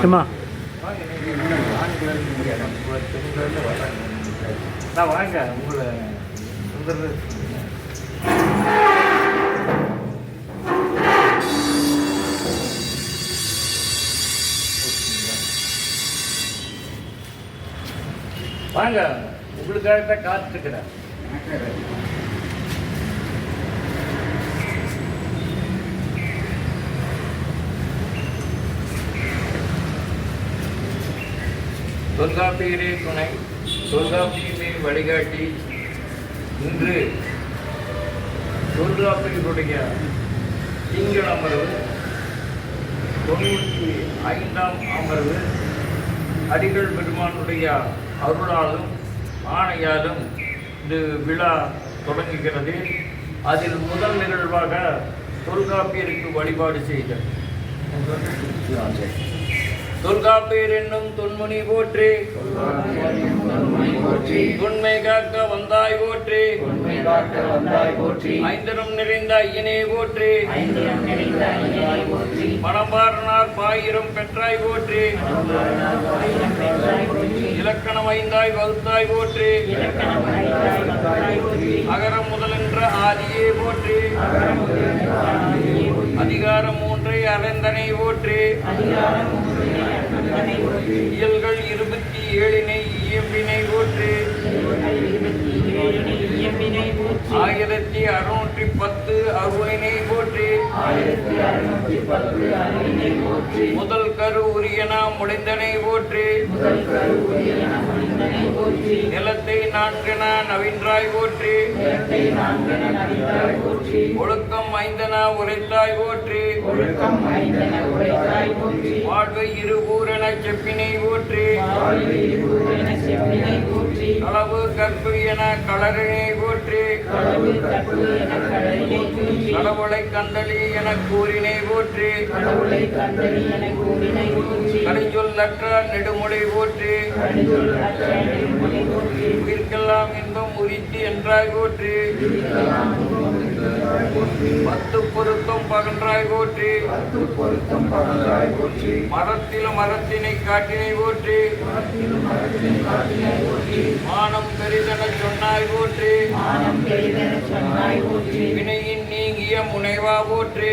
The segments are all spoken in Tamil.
ஏம்மா? நான் வாங்க உங்களை வாங்க உங்களுக்காக தான் காத்துருக்கிறேன் தொல்காப்பியரே துணை தொல்காப்பியமே வழிகாட்டி. இன்று தொல்காப்பியருடைய திங்கள் அமர்வு தொண்ணூற்றி ஐந்தாம் அமர்வு அடிகள் பெருமானுடைய அருளாலும் ஆணையாலும் இந்த விழா தொடங்குகிறது. அதில் முதல் நிகழ்வாக தொல்காப்பியருக்கு வழிபாடு செய்தல். தொல்காப்பியர் என்னும் தொன்முனி போற்றி. உண்மை காக்க வந்தாய் போற்றி. ஐந்தரும் நிறைந்த ஐயனே போற்றி. மணம்பாரனார் பாயிரம் பெற்றாய் போற்றி. இலக்கணம் ஐந்தாய் வகுத்தாய் போற்றி. அகரம் முதலென்ற ஆதியே போற்றி. அதிகாரம் மூன்றை அரைந்தனை ஓற்று இயல்கள் இருபத்தி ஏழினை இயம்பினை ஓற்று ஆயிரத்தி அறுநூற்றி பத்து அறுவைனை போற்றி. முதல் கரு உரியன முடிந்தனை போற்றி. நிலத்தை நான்கென நவீன்றாய் போற்றி. ஒழுக்கம் ஐந்தன உரைத்தாய் போற்றி. வாழ்வை இருகூரென செப்பினை போற்றி. களவு கற்பு என களரினை போற்றி. கடவுளை கண்டலி என கூறினை போற்றி. கடைஞ்சொல்லற்ற நெடுமொழி போற்றி. உயிர்க்கெல்லாம் இன்பம் உரித்து என்றாய் போற்றி. பத்து பொருத்தம் பகன்றாய் போற்றி. மரத்திலும் மரத்தினை காட்டினை போற்றி. மானம் பெரிதென சொன்னாய் போற்றி. வினையின் நீங்கிய முனைவா போற்றி.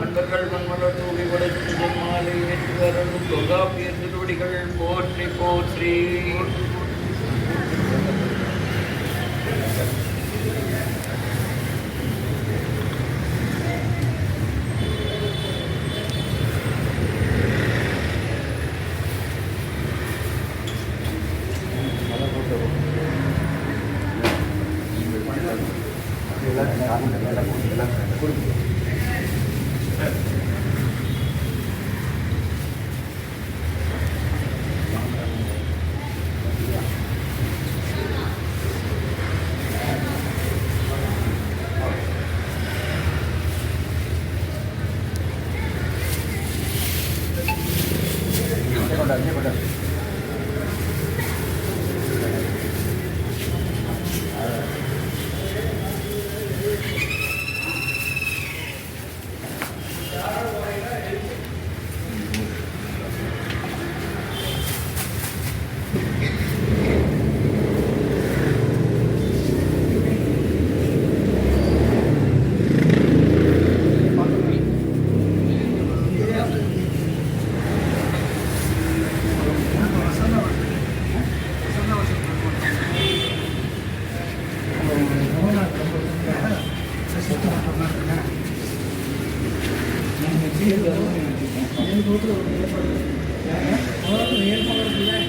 மன்னர்கள் மன்மலர் தூவி படைத்து மாலை ஏற்று வரணும். தொல்காப்பிய திருவடிகள் போற்றி போற்றி. और रियल कलर मिला है।